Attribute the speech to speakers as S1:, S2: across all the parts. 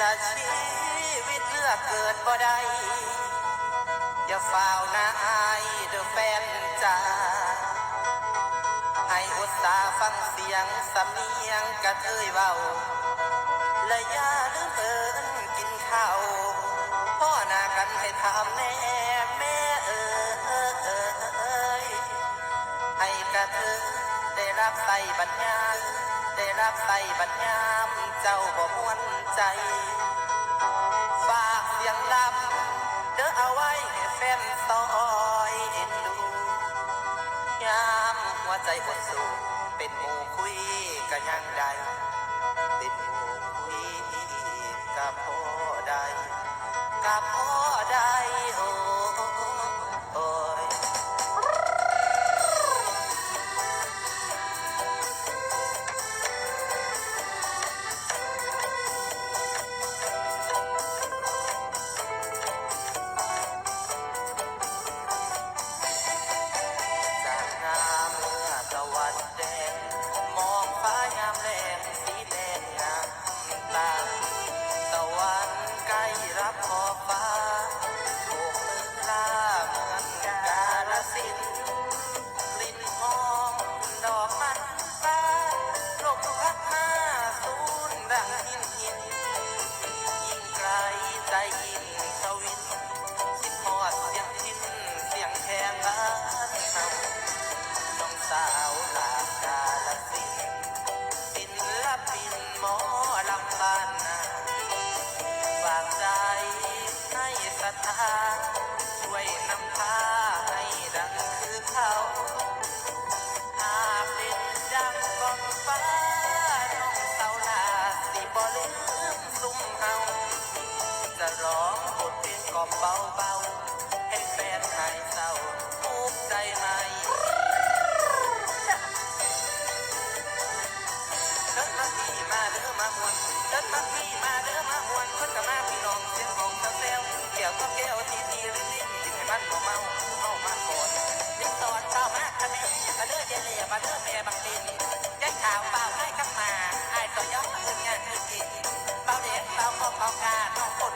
S1: ละชีวิตเลือกเกิดบ่ได้ อย่าฝ่าวนาอายเด้อแฟนจ้าให้อุตสาห์ฟังเสียงสำเนียงกระเทยเว้าและอย่าลืมเอินกินข้าวพ่อหน้ากันให้ถามแน่แม่เอ๋ยให้กระเทยได้รับใส่บัญญาได้รับใส่บัญญามเจ้าบ่มวนใจ เอาไว้ให้แฟนซอยเอ็นดู ยามหัวใจอดสูเป็นหมู่คุยกันยังใด เป็นหมู่คุยกับพ่อใดกับพ่อ ทเพลงกล่อมเบาๆให้แฟนหายเศร้าทุกใจไหมเดินมาพี่มาเด้อมามวนเดินมาพี่มาเด้อมามวนคนกับมาพี่น้องเสียงของเจ้าแซวเกี่ยวกับแก้วทีทีลิ้นลิ้นกินให้มันบ่เมาเมามาก่อนลิ้นตอนเช้ามากคะแนนมาเด้อเจเล่มาเด้อแม่บักดินยักขาวเปล่าให้ข้างมาไอ้ต่อยอดเงินงานคือกินเบาเด็กเบาของเอากาน้องคน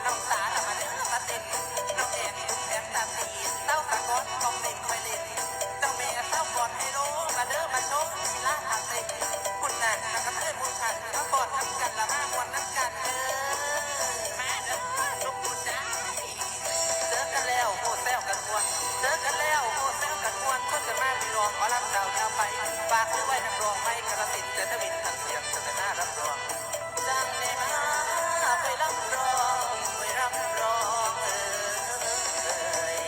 S1: ฝาคือไว้นักรองไม่กระสินแต่ทวินทันเสียงจะเป็นหน้ารับรองจังเลยมาไปรับรองไปรับรองเอ่ย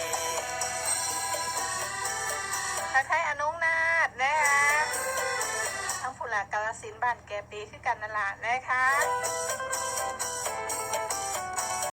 S2: ทักทายอนุงนาดนะคะทั้งผู้หลักกาลสินธุ์บ้านแกปีคือกันนั่นละนะคะ